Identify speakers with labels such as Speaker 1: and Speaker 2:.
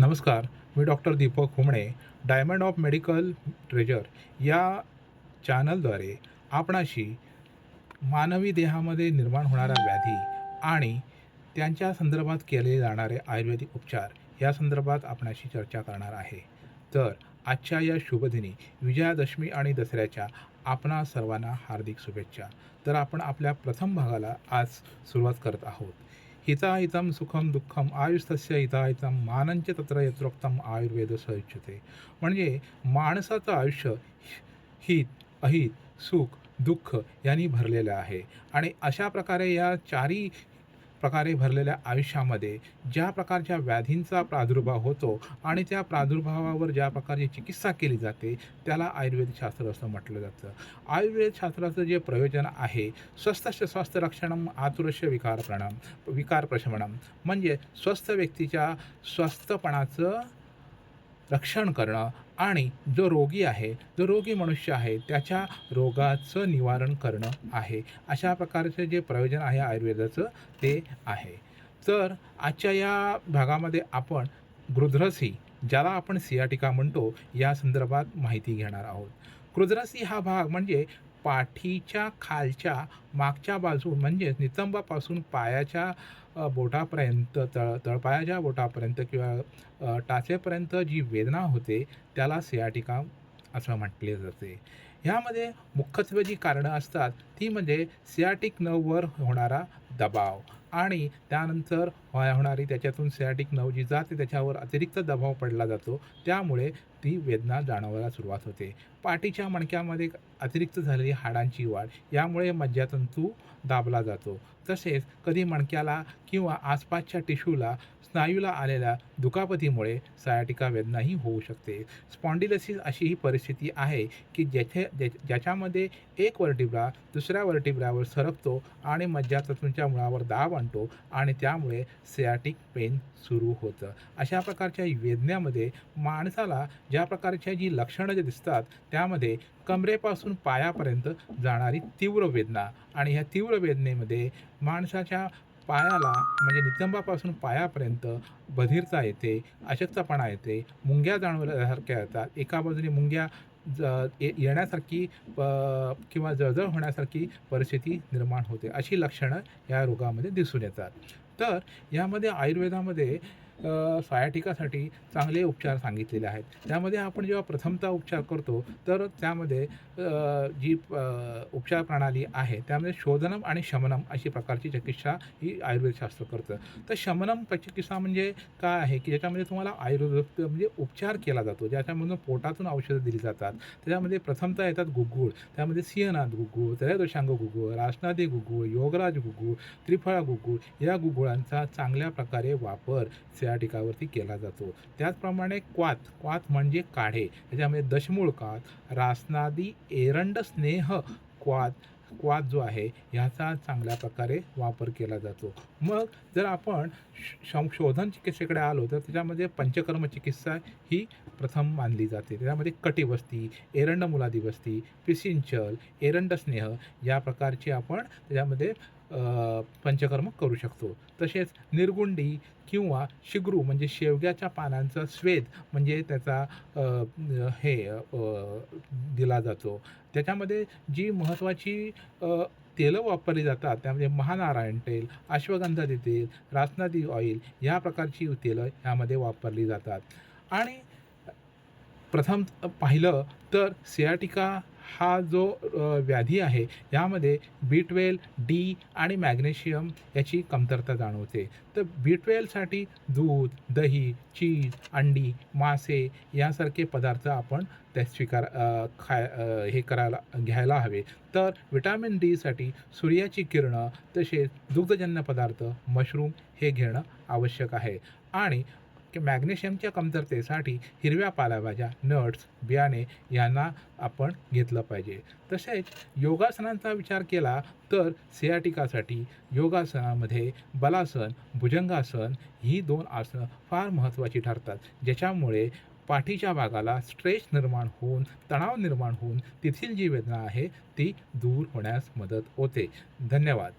Speaker 1: नमस्कार मी doctor Deepak Humane diamond of medical treasure या चॅनलद्वारे आपणाशी मानवी देहामध्ये निर्माण होणाऱ्या व्याधी आणि त्यांच्या संदर्भात केले जाणारे आयुर्वेदिक उपचार या संदर्भात आपणाशी चर्चा करणार आहे. तर आजच्या या शुभदिनी विजयादशमी आणि दसऱ्याच्या आपणा सर्वांना हार्दिक शुभेच्छा. तर आपण आपल्या प्रथम भागाला आज सुरुवात करत आहोत. हिताहितं सुखम दुःखम आयुस्तस्य हिताहितं मानंच तत्र यत्रोक्तम आयुर्वेद सयुच्यते म्हणजे माणसाचं आयुष्य हित अहित सुख दुःख यांनी भरलेलं आहे. आणि अशा प्रकारे या चारी प्रकारे भरलेल्या आयुष्यामध्ये ज्या प्रकारच्या व्याधींचा प्रादुर्भाव होतो आणि त्या प्रादुर्भावावर ज्या प्रकारची चिकित्सा केली जाते त्याला आयुर्वेद शास्त्र असं म्हटलं जातं. आयुर्वेद शास्त्राचं जे प्रयोजन आहे स्वस्थस्य स्वास्थ्य रक्षणम आतुरस्य विकार प्रणाम विकार प्रशमणम म्हणजे स्वस्थ व्यक्तीच्या स्वस्थपणाचं रक्षण करणं आणि जो रोगी आहे जो रोगी मनुष्य आहे त्याच्या रोगाचं निवारण करणं आहे. अशा प्रकारचं जे प्रयोजन आहे आयुर्वेदाचं ते आहे. तर आजच्या या भागामध्ये आपण गृध्रसी ज्याला आपण सियाटिका म्हणतो या संदर्भात माहिती घेणार आहोत. गृध्रसी हा भाग म्हणजे पाठीच्या खालच्या मागच्या बाजू म्हणजेच नितंबापासून पायाच्या बोटापर्यंत तळ तळपायाच्या बोटापर्यंत किंवा टाचेपर्यंत जी वेदना होते त्याला सियाटिका असं म्हटले जाते. ह्यामध्ये मुख्यत्वे जी कारणं असतात ती म्हणजे सियाटिक नववर होणारा दबाव आणि त्यानंतर होणारी त्याच्यातून सियाटिक नव जी जाते त्याच्यावर अतिरिक्त दबाव पडला जातो. त्यामुळे ती वेदना जाणवायला सुरुवात होते. पाठीच्या मणक्यामध्ये अतिरिक्त झालेली हाडांची वाढ यामुळे मज्जातंतू दाबला जातो. तसेच कधी मणक्याला किंवा आसपासच्या टिश्यूला स्नायूला आलेल्या दुखापतीमुळे सायाटिका वेदनाही होऊ शकते. स्पॉन्डिलसिस अशी ही परिस्थिती आहे की ज्याचे ज्या- ज्याच्यामध्ये एक वर्टिब्रा दुसऱ्या वर्टिब्रावर सरकतो आणि मज्जातंतूंच्या मुळावर दाब आणतो आणि त्यामुळे सियाटिक पेन सुरू होतं. अशा प्रकारच्या वेदनेमध्ये माणसाला ज्या प्रकारच्या जी लक्षणं जे दिसतात त्यामध्ये कमरेपासून पायापर्यंत जाणारी तीव्र वेदना आणि ह्या तीव्र वेदनेमध्ये माणसाच्या पायाला म्हणजे नितंबापासून पायापर्यंत बधिरता येते अशक्तपणा येते मुंग्या जाणवल्यासारख्या येतात एका बाजूने मुंग्या ज ये- येण्यासारखी प किंवा जळजळ होण्यासारखी परिस्थिती निर्माण होते अशी लक्षणं या रोगामध्ये दिसून येतात. तर यामध्ये आयुर्वेदामध्ये सायाटिकासाठी चांगले उपचार सांगितलेले आहेत. त्यामध्ये आपण जेव्हा प्रथमता उपचार करतो तर त्यामध्ये जी उपचार प्रणाली आहे त्यामध्ये शोधनम आणि शमनम अशी प्रकारची चिकित्सा ही आयुर्वेदशास्त्र करतं. तर शमनम चिकित्सा म्हणजे काय आहे की ज्याच्यामध्ये तुम्हाला आयुर्वेद म्हणजे उपचार केला जातो ज्याच्यामधून पोटातून औषधं दिली जातात. त्याच्यामध्ये प्रथमता येतात गुगुळ त्यामध्ये सिंहनाथ गुगुळ त्रयदोषांग गुगुळ रासनादी गुगुळ योगराज गुगुळ त्रिफळा गुगुळ या गुगुळांचा चांगल्या प्रकारे वापर सियाटिकावरती केला जातो. त्याचप्रमाणे क्वात क्वात म्हणजे काढे. त्याच्यामध्ये दशमूळ कात रासनादी एरंड स्नेह क्वात क्वात जो आहे ह्याचा चांगल्या प्रकारे वापर केला जातो. मग जर आपण श- संशोधन चिकित्सेकडे आलो तर त्याच्यामध्ये पंचकर्म चिकित्सा ही प्रथम मानली जाते. त्याच्यामध्ये कटिवस्ती एरंड मुलादी बस्ती पिसिंचल एरंड स्नेह या प्रकारची आपण त्याच्यामध्ये पंचकर्म करू शकतो. तसेच निर्गुंडी किंवा शिग्रू म्हणजे शेवग्याच्या पानांचा स्वेद म्हणजे त्याचा हे दिला जातो. त्याच्यामध्ये जी महत्त्वाची तेलं वापरली जातात त्यामध्ये महानारायण तेल अश्वगंधा तेल रासनादी ऑइल या प्रकारची तेलं यामध्ये वापरली जातात. आणि प्रथम पाहिलं तर सियाटिका हा जो व्याधी आहे यामध्ये बी ट्वेल डी आणि मॅग्नेशियम याची कमतरता जाणवते. तर बी ट्वेलसाठी दूध दही चीज अंडी मासे यासारखे पदार्थ आपण त्या स्वीकार खाय हे करायला घ्यायला हवे. तर विटॅमिन डीसाठी सूर्याची किरणं तसेच दुग्धजन्य पदार्थ मशरूम हे घेणं आवश्यक आहे. आणि की मॅग्नेशियमच्या कमतरतेसाठी हिरव्या पालाभाज्या नट्स बियाणे यांना आपण घेतलं पाहिजे. तसेच योगासनांचा विचार केला तर सियाटिकासाठी योगासनामध्ये बलासन भुजंगासन ही दोन आसनं फार महत्त्वाची ठरतात ज्याच्यामुळे पाठीच्या भागाला स्ट्रेच निर्माण होऊन तणाव निर्माण होऊन तेथील जी वेदना आहे ती दूर होण्यास मदत होते. धन्यवाद.